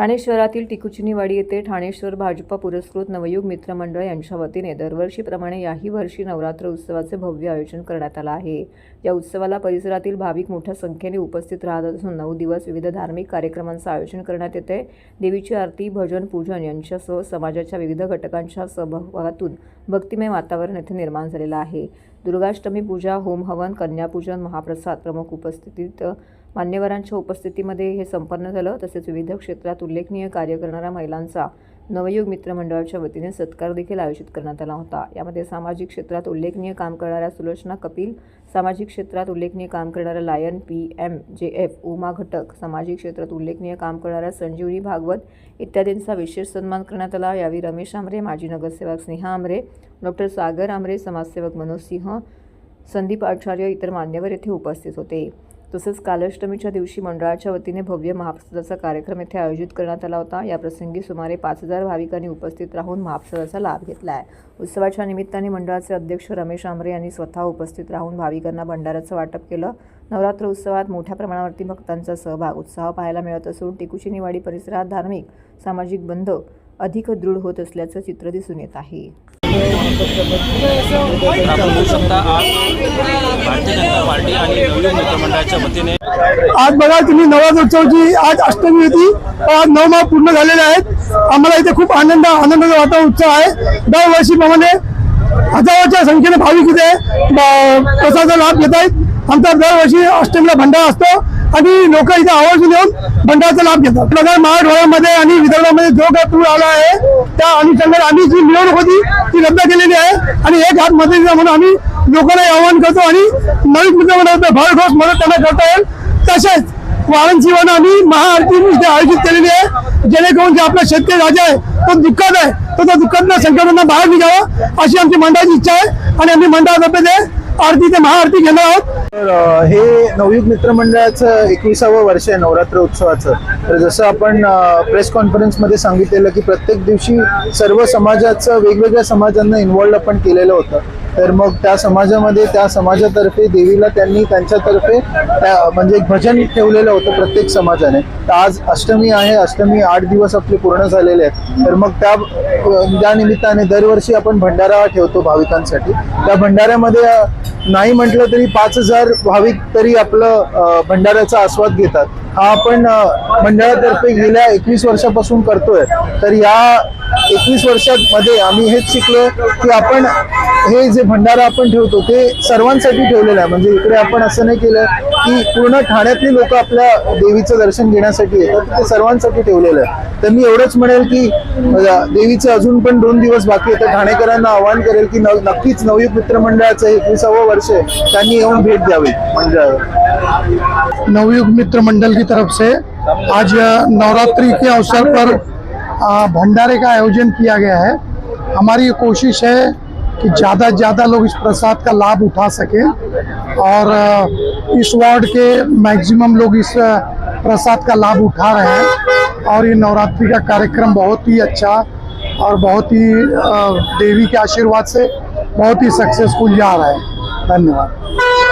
ठाणे शहरातील टिकुचिनीवाडी येथे ठाणेश्वर भाजपा पुरस्कृत नवयुग मित्र मंडळ यांच्या वतीने दरवर्षीप्रमाणे याही वर्षी नवरात्र उत्सवाचे भव्य आयोजन करण्यात आलं आहे. या उत्सवाला परिसरातील भाविक मोठ्या संख्येने उपस्थित राहत असून नऊ दिवस विविध धार्मिक कार्यक्रमांचं आयोजन करण्यात येते. देवीची आरती भजन पूजन यांच्यासह समाजाच्या विविध घटकांच्या सहभागातून भक्तिमय वातावरण येथे निर्माण झालेलं आहे. दुर्गाष्टमी पूजा होम हवन कन्यापूजन महाप्रसाद प्रमुख उपस्थितीत मान्यवरांच्या उपस्थितीमध्ये हे संपन्न झालं. तसेच विविध क्षेत्रात उल्लेखनीय कार्य करणाऱ्या महिलांचा नवयुग मित्रमंडळाच्या वतीने सत्कार देखील आयोजित करण्यात आला होता. यामध्ये सामाजिक क्षेत्रात उल्लेखनीय काम करणाऱ्या सुलोचना कपिल सामाजिक क्षेत्रात उल्लेखनीय काम करणाऱ्या lion P M J F Uma घटक सामाजिक क्षेत्रात उल्लेखनीय काम करणाऱ्या संजीवनी भागवत इत्यादींचा विशेष सन्मान करण्यात आला. यावेळी रमेश आमरे माजी नगरसेवक स्नेहा आमरे डॉक्टर सागर आमरे समाजसेवक मनोज सिंह संदीप आचार्य इतर मान्यवर येथे उपस्थित होते. तसेच कालाष्टमीच्या दिवशी मंडळाच्या वतीने भव्य महाप्रसादाचा कार्यक्रम येथे आयोजित करण्यात आला होता. या प्रसंगी सुमारे पाच हजार भाविकांनी उपस्थित राहून महाप्रसादाचा लाभ घेतला आहे. उत्सवाच्या निमित्ताने मंडळाचे अध्यक्ष रमेश आमरे यांनी स्वतः उपस्थित राहून भाविकांना भंडाऱ्याचं वाटप केलं. नवरात्र उत्सवात मोठ्या प्रमाणावरती भक्तांचा सहभाग उत्साह पाहायला मिळत असून टिकुचिनीवाडी परिसरात धार्मिक सामाजिक बंध अधिक दृढ होत असल्याचं चित्र दिसून येत आहे. आज भारतीय जनता पार्टी आणि नवयुग मित्रमंडळाच्या वतीने आज बघा तुम्ही नवरात्रोत्सवची आज अष्टमी होती. आज नऊ माह पूर्ण झालेले आहेत. आम्हाला इथे खूप आनंद आनंदाचा वाटा उत्सव आहे. दरवर्षीप्रमाणे हजाराच्या संख्येने भाविक इथे ब- प्रसादाचा लाभ घेत आहेत. आमचा दरवर्षी अष्टमीला भंडारा असतो आणि लोक इथे आवर्जून येऊन भंडाराचा लाभ घेतात. नगर मराठवाड्यामध्ये आणि विदर्भामध्ये जो काही पूर आला आहे त्या अनुषंगाने आम्ही जी मिळवणूक होती ती रद्द केलेली आहे. आणि एक हात मदतीचा म्हणून आम्ही लोकांना आवाहन करतो आणि नवीन मित्रमंडळाचा भरघोस मदत त्यांना करता येईल. तसेच वाराणसीवर आम्ही महाआरती इथे आयोजित केलेली आहे. जेणेकरून जे आपला शेतकरी राजा आहे तो दुःखात आहे तो त्या दुःखातल्या संकटांना बाहेर निघावा अशी आमची मंडळाची इच्छा आहे आणि आम्ही मंडळातर्फे ते आरती ते महाआरती घेणार आहोत. तर हे नवयुग मित्र मंडळाचं एकविसावं वर्ष आहे नवरात्र उत्सवाचं. तर जसं आपण प्रेस कॉन्फरन्समध्ये सांगितलेलं की प्रत्येक दिवशी सर्व समाजाचं वेगवेगळ्या समाजांना इन्वॉल्ड आपण केलेलं होतं. तर मग त्या समाजामध्ये त्या समाजातर्फे देवीला त्यांनी त्यांच्यातर्फे त्या म्हणजे एक भजन ठेवलेलं होतं प्रत्येक समाजाने. तर आज अष्टमी आहे अष्टमी आठ दिवस आपले पूर्ण झालेले आहेत. तर मग त्या त्या निमित्ताने दरवर्षी आपण भंडारा ठेवतो भाविकांसाठी. त्या भंडाऱ्यामध्ये नाही म्हटलं तरी पाच हजार भाविक तरी आपलं भंडाऱ्याचा आस्वाद घेतात. हा आपण मंडळातर्फे गेल्या एकवीस वर्षापासून करतोय. तर या एकवीस वर्षांमध्ये आम्ही हेच शिकलो की आपण हे जे भंडारा आपण ठेवतो ते सर्वांसाठी ठेवलेलं आहे. म्हणजे इकडे आपण असं नाही केलं की पूर्ण ठाण्यातली लोक आपल्या देवीचं दर्शन घेण्यासाठी येतात ते सर्वांसाठी ठेवलेलं आहे. तर मी एवढंच म्हणेल की देवीचं देवीचे अजून पण दोन दिवस बाकी आहे. तर ठाणेकरांना आवाहन करेल की नव- नक्कीच नवयुग मित्रमंडळाचं हे एकविसावं वर्ष आहे त्यांनी येऊन भेट द्यावी. मंडळावर नवयुग मित्र मंडल की तरफ से आज अ, नवरात्रि के अवसर पर भंडारे का आयोजन किया गया है। हमारी ये कोशिश है कि ज़्यादा से ज़्यादा लोग इस प्रसाद का लाभ उठा सकें और इस वार्ड के मैक्सिमम लोग इस प्रसाद का लाभ उठा रहे हैं और ये नवरात्रि का कार्यक्रम बहुत ही अच्छा और बहुत ही देवी के आशीर्वाद से बहुत ही सक्सेसफुल जा रहा है। धन्यवाद।